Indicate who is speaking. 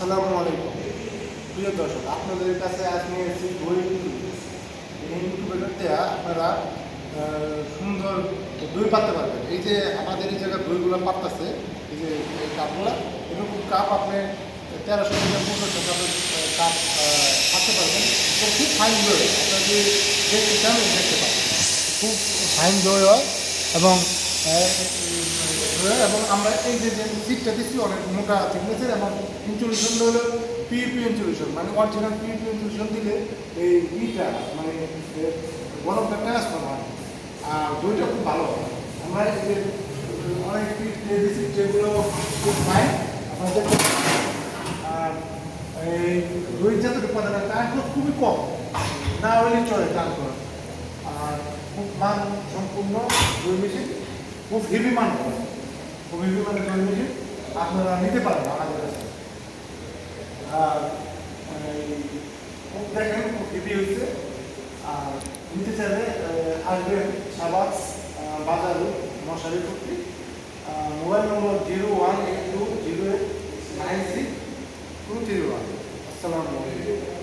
Speaker 1: আসসালামু আলাইকুম। প্রিয় দর্শক, আপনাদের কাছে আজ নিয়ে এসেছি ইনকিউবেটর। এই ইনকিউবেটরতে আপনারা সুন্দর দই পাততে পারবেন। এই যে আমাদের এই জায়গায় দইগুলো পাততেছে এই যে কাপগুলো, এরকম কাপ আপনি তেরোশো থেকে পনেরোশো কাপের কাপ পাততে পারবেন। খুব ফাইন দই আপনারা যদি দেখতে চান, দেখতে পাবেন খুব ফাইন দই হয় এবং এবং আমরা এই যে যে সিটটা দিচ্ছি অনেক মোটা থিকনেসের এবং ইনসুলেশন হলো পিইপি ইনসুলেশন মানে অরিজিনাল পিইপি ইনসুলেশন দিলে এই ইটা মানে গরমটা ট্রান্সফার হয় আর দইটা খুব ভালো আমরা এই যে, অনেক পিট দিয়ে দিচ্ছি যেগুলো খুব ফাইন আপনারা দেখতে আর এই দই জাতের উপাদানের ট্রান্সফার খুবই কম। না হলে চলে ট্রান্সফার আর খুব মান সম্পূর্ণ দই মেশিন খুব হেভি মান খুব হেভি মানের তরমুজি আপনারা নিতে পারেন আমাদের কাছে। আর মানে, খুব দেখেন, খুব হেভি হয়েছে। আর নিতে চাইলে আসবেন সাবাস বাজারু মশারি কর্তৃক mobile number zero one eight two zero eight nine six two zero one. আসসালামু আলাইকুম।